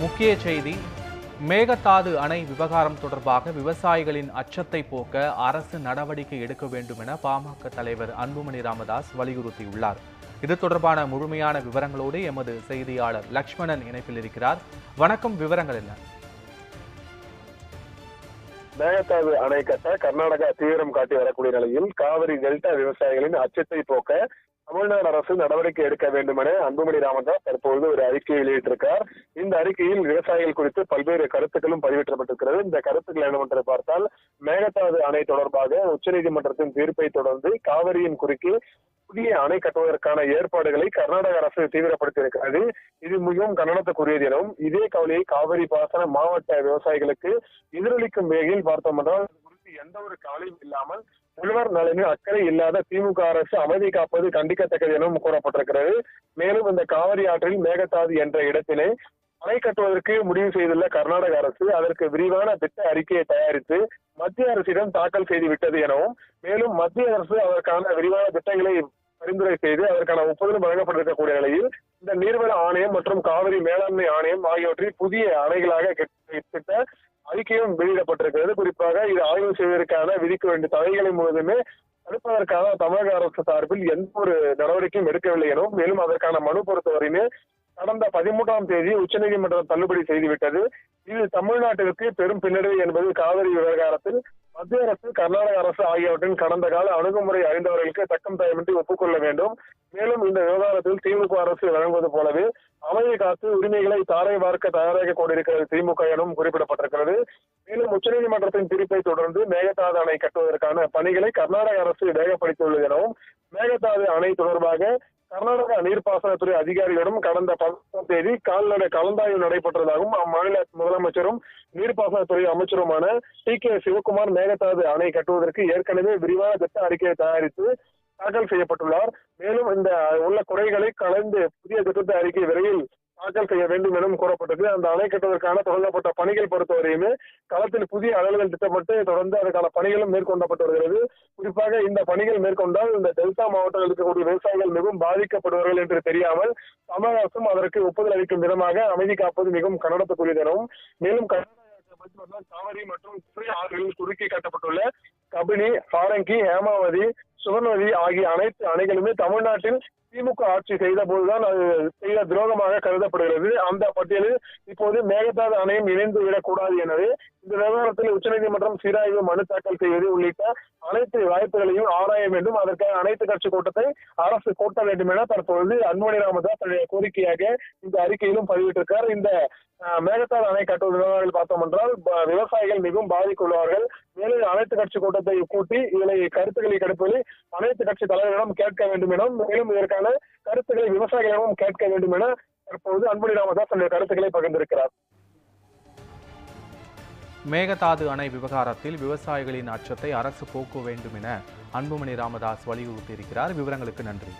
முக்கிய செய்தி மேகதாது அணை விவகாரம் தொடர்பாக விவசாயிகளின் அச்சத்தை போக்க அரசு நடவடிக்கை எடுக்க வேண்டும் என பாமக தலைவர் அன்புமணி ராமதாஸ் வலியுறுத்தியுள்ளார். இது தொடர்பான முழுமையான விவரங்களோடு எமது செய்தியாளர் லக்ஷ்மணன் இணைப்பில் இருக்கிறார். வணக்கம் விவரங்கள் என்ன? மேகதாது அணை கட்ட கர்நாடகா தீவிரம் காட்டி வரக்கூடிய நிலையில் காவிரி டெல்டா விவசாயிகளின் அச்சத்தை போக்க தமிழ்நாடு அரசு நடவடிக்கை எடுக்க வேண்டும் என அன்புமணி ராமதாஸ் தற்பொழுது ஒரு அறிக்கையை வெளியிட்டிருக்கார். இந்த அறிக்கையில் விவசாயிகள் குறித்து பல்வேறு கருத்துக்களும் பதிவேற்றப்பட்டிருக்கிறது இந்த கருத்துக்கள் என்னவென்று பார்த்தால் மேகதாது அணை தொடர்பாக உச்சநீதிமன்றத்தின் தீர்ப்பை தொடர்ந்து காவிரியின் குறுக்கே புதிய அணை கட்டுவதற்கான ஏற்பாடுகளை கர்நாடக அரசு தீவிரப்படுத்தி இருக்கிறது இது மிகவும் கண்டனத்துக்குரியது எனவும் இதே கவலையை காவிரி பாசன மாவட்ட விவசாயிகளுக்கு எதிரொலிக்கும் வகையில் பார்த்தோம் என்றால் இது குறித்து எந்த ஒரு கவலையும் இல்லாமல் உழவர் நலனில் அக்கறை இல்லாத திமுக அரசு அமைதி காப்பது கண்டிக்கத்தக்கது எனவும் கூறப்பட்டிருக்கிறது. மேலும் இந்த காவிரி ஆற்றில் மேகதாது என்ற இடத்திலே அணை கட்டுவதற்கு முடிவு செய்துள்ள கர்நாடக அரசு அதற்கு விரிவான திட்ட அறிக்கையை தயாரித்து மத்திய அரசிடம் தாக்கல் செய்து விட்டது எனவும் மேலும் மத்திய அரசு அதற்கான விரிவான திட்டங்களை பரிந்துரை செய்து அதற்கான ஒப்புதலும் வழங்கப்பட்டிருக்கக்கூடிய நிலையில் இந்த நீர்வள ஆணையம் மற்றும் காவிரி மேலாண்மை ஆணையம் ஆகியவற்றை புதிய அணைகளாக திட்ட அறிக்கையும் வெளியிடப்பட்டிருக்கிறது. குறிப்பாக இது ஆய்வு செய்வதற்கான விதிக்க வேண்டிய தடைகளை முழுவதுமே தடுப்பதற்காக தமிழக அரசு சார்பில் எந்த ஒரு நடவடிக்கையும் எடுக்கவில்லை எனவும் மேலும் அதற்கான மனு பொறுத்தவரையுமே கடந்த பதிமூன்றாம் தேதி உச்சநீதிமன்றம் தள்ளுபடி செய்துவிட்டது. இது தமிழ்நாட்டிற்கு பெரும் பின்னடைவு என்பது காவிரி விவகாரத்தில் மத்திய அரசு கர்நாடக அரசு ஆகியவற்றின் கடந்த கால அணுகுமுறை அறிந்தவர்களுக்கு தக்கம் தயமின்றி ஒப்புக்கொள்ள வேண்டும். மேலும் இந்த விவகாரத்தில் திமுக அரசு வழங்குவது போலவே அமைதி காத்து உரிமைகளை தாரை வார்க்க தயாராக கொண்டிருக்கிறது திமுக எனவும் குறிப்பிடப்பட்டிருக்கிறது. மேலும் உச்சநீதிமன்றத்தின் தீர்ப்பை தொடர்ந்து மேகதாது அணை கட்டுவதற்கான பணிகளை கர்நாடக அரசு வேகப்படுத்தியுள்ளது எனவும் மேகதாது அணை தொடர்பாக கர்நாடக நீர்ப்பாசனத்துறை அதிகாரிகளிடம் கடந்த பதினொன்றாம் தேதி கால்நடை கலந்தாய்வு நடைபெற்றதாகவும் அம்மாநில முதலமைச்சரும் நீர்ப்பாசனத்துறை அமைச்சருமான டி கே சிவகுமார் மேகதாது அணை கட்டுவதற்கு ஏற்கனவே விரிவான திட்ட அறிக்கையை தயாரித்து தாக்கல் செய்யப்பட்டுள்ளார். மேலும் இந்த உள்ள குறைகளை கலந்து புதிய திட்டத்தை அறிக்கை விரைவில் தாக்கல் செய்ய வேண்டும் எனவும் கூறப்பட்டது. அந்த அணை கட்டுவதற்கான தொடங்கப்பட்ட பணிகள் பொறுத்தவரையுமே களத்தில் புதிய அலுவலர்கள் திட்டப்பட்டு தொடர்ந்து அதற்கான பணிகளும் மேற்கொள்ளப்பட்டு வருகிறது. குறிப்பாக இந்த பணிகள் மேற்கொண்டால் இந்த டெல்டா மாவட்டத்தில் இருக்கக்கூடிய விவசாயிகள் மிகவும் பாதிக்கப்படுவார்கள் என்று தெரியாமல் தமிழக அரசும் அதற்கு ஒப்புதல் அளிக்கும் விதமாக அமைதி காப்பது மிகவும் கன்னடத்துக்குரியது எனவும் மேலும் காவிரி மற்றும் ஆறுகளில் குறுக்கி கட்டப்பட்டுள்ள கபினி சாரங்கி ஹேமாவதி சுவர்ணவதி ஆகிய அனைத்து அணைகளுமே தமிழ்நாட்டில் திமுக ஆட்சி செய்த போதுதான் அது செய்த துரோகமாக கருதப்படுகிறது. அந்த பட்டியலில் இப்போது மேகதாது அணையும் இணைந்து விடக்கூடாது எனவே இந்த விவகாரத்தில் உச்சநீதிமன்றம் சீராய்வு மனு தாக்கல் செய்வது உள்ளிட்ட அனைத்து வாய்ப்புகளையும் ஆராய வேண்டும். அதற்கான அனைத்து கட்சி கூட்டத்தை அரசு கூட்ட வேண்டும் என தற்பொழுது அன்புமணி ராமதாஸ் தன்னுடைய கோரிக்கையாக இந்த அறிக்கையிலும் பதிவிட்டிருக்கார். இந்த மேகதாது அணை கட்டுவது விவகாரங்கள் பார்த்தோம் என்றால் விவசாயிகள் மிகவும் பாதிக்கொள்வார்கள் மேலும் அனைத்து கட்சி கூட்டத்தை கூட்டி இதனை கருத்துக்களை கடுப்பதில் அனைத்து கட்சி தலைவரிடம் கேட்க வேண்டும் என மேலும் இதற்கான கருத்துக்களை விவசாயிகளிடமும் கேட்க வேண்டும் என தற்போது அன்புமணி ராமதாஸ் தன்னுடைய கருத்துக்களை பகிர்ந்திருக்கிறார். மேகதாது அணை விவகாரத்தில் விவசாயிகளின் அச்சத்தை அரசு போக்க வேண்டும் என அன்புமணி ராமதாஸ் வலியுறுத்தியிருக்கிறார். விவரங்களுக்கு நன்றி.